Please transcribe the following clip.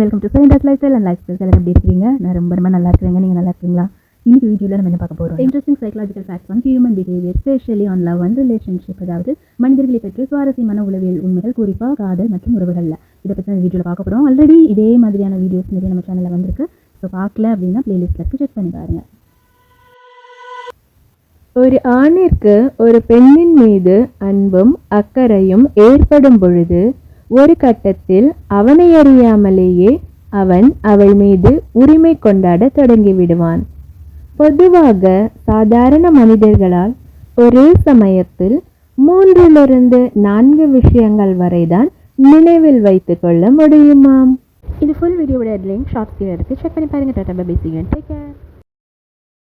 Welcome to sign lifestyle and lifestyle எல்லாம் எப்படி இருக்கீங்க நான் ரொம்ப ரொம்ப நல்லா இருக்கிறேங்க. நீங்கள் நல்லா இருக்கீங்களா? இன்னைக்கு வீடியோவில் நம்ம என்ன பார்க்க போகிறோம் இன்ட்ரெஸ்டிங் சைக்காலஜிக்கல் ஃபேக்ட்ஸ் வந்து human behaviour especially on love and relationship அதாவது மனிதர்களை பற்றி சுவாரஸ்யமான உளவியல் உண்மைகள் குறிப்பாக காதல் மற்றும் உறவுகளில். இதை பற்றி நம்ம வீடியோவில் பார்க்க போகிறோம் ஆல்ரெடி இதே மாதிரியான வீடியோஸ் நிறைய நம்ம சேனலில் வந்திருக்கு. ஸோ பார்க்கல அப்படின்னா பிளேலிஸ்ட்டில் இருக்கு. செக் பண்ணி பாருங்க. ஒரு ஆணிற்கு ஒரு பெண்ணின் மீது அன்பும் அக்கறையும் ஏற்படும் பொழுது ஒரு கட்டத்தில் அவனை அறியாமலேயே அவன் அவள் மீது உரிமை கொண்டாட தொடங்கிவிடுவான் பொதுவாக சாதாரண மனிதர்களால் ஒரே சமயத்தில் மூன்றிலிருந்து நான்கு விஷயங்கள் வரைதான் நினைவில் வைத்துக்கொள்ள முடியுமாம். இது ஃபுல் வீடியோட லிங்க் ஷார்ட்ஸ் கீழே இருக்குது செக் பண்ணி பாருங்க. Tata bye take care